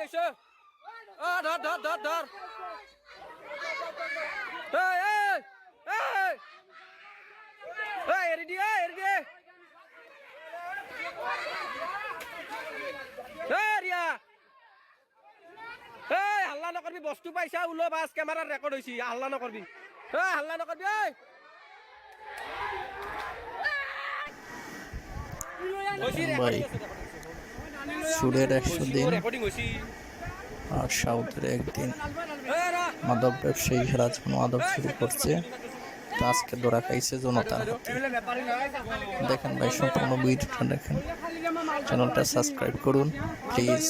গেছে ধর ধর ধর ধর। এই এই এই। এই হাল্লা নকৰবি বস্তু পাইছা ওলো বাছ কেমেৰাত ৰেকৰ্ড হৈছে হাল্লা নকৰবি। এই হাল্লা নকৰবি এই। হৈছে, ভাই recording আছে, recording আছে। সুরের একশো দিন আর সাউথের একদিন। মাদক ব্যবসায়ী যখন মাদক শুরু করছে। আজকে ধরা খাইছে জনতা দেখেন ভাই, সম্পূর্ণ ভিডিওটা দেখেন। চ্যানেলটা সাবস্ক্রাইব করুন প্লিজ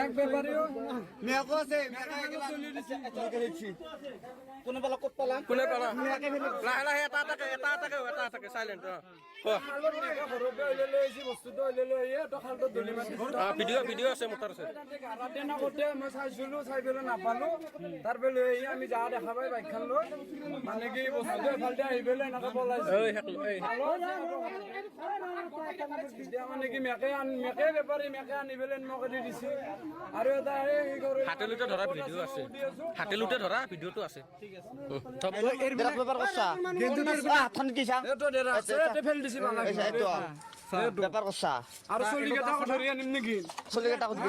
আছে নহয় হ'ব বাস কোনে পালা? লাহে লাহে এটা এটাকে এটা এটাকে এটা এটাকে চাইলেণ্ট ভিডিঅ' ভিডিঅ' আছে মোটাৰ আছে। মই চাইছিলো চাই পেলাই নাপালো তাৰ পেলাই এই আমি যা দেখা পাই বাইকখন লৈ মানে কি বস্তুটো এফালে আহি পেলাই এনেকে পলাইছে এই হেকলো এই এতিয়া মেকে আন মেকে বেপাৰী মেকে আনি পেলাই মোক দি দিছে আৰু এটা এই হেৰি কৰে ধৰা ভিডিঅ' আছে হাতেলোতে ধৰা ভিডিঅ'টো আছে উম, বেপাৰ কৰছা হাতখন কি চাং এইটো দেৰা আছে এইটো ফেল দিছে মালা এইটো বেপাৰ কৰছা? আৰু চলি কেইটাকো ধৰি আনিম নেকি? চলি কেইটা সুধবি